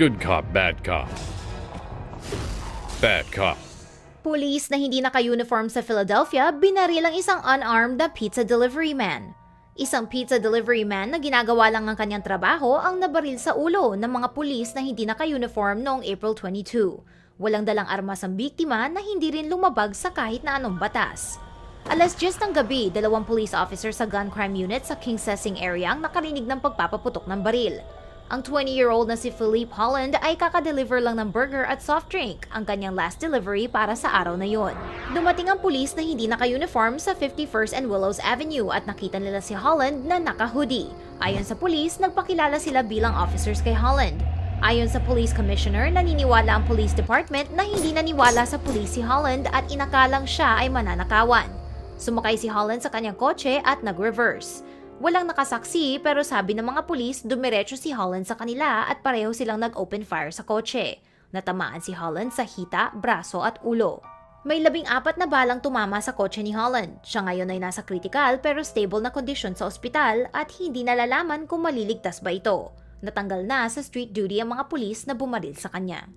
Good cop, bad cop. Bad cop. Pulis na hindi naka-uniform sa Philadelphia binaril ang isang unarmed na pizza delivery man. Isang pizza delivery man na ginagawa lang ang kanyang trabaho ang nabaril sa ulo ng mga pulis na hindi naka-uniform noong April 22. Walang dalang armas ang biktima na hindi rin lumabag sa kahit na anong batas. Alas 10 ng gabi, dalawang police officer sa gun crime unit sa King Sessing area ang nakarinig ng pagpapaputok ng baril. Ang 20-year-old na si Philippe Holland ay kakadeliver lang ng burger at soft drink, ang kanyang last delivery para sa araw na yon. Dumating ang pulis na hindi naka-uniform sa 51st and Willows Avenue at nakita nila si Holland na naka-hoodie. Ayon sa pulis, nagpakilala sila bilang officers kay Holland. Ayon sa police commissioner, naniniwala ang police department na hindi naniwala sa police si Holland at inakalang siya ay mananakawan. Sumakay si Holland sa kanyang kotse at nag-reverse. Walang nakasaksi pero sabi ng mga pulis dumiretso si Holland sa kanila at pareho silang nag-open fire sa kotse. Natamaan si Holland sa hita, braso at ulo. May labing apat na balang tumama sa kotse ni Holland. Siya ngayon ay nasa critical pero stable na kondisyon sa ospital at hindi nalalaman kung maliligtas ba ito. Natanggal na sa street duty ang mga pulis na bumaril sa kanya.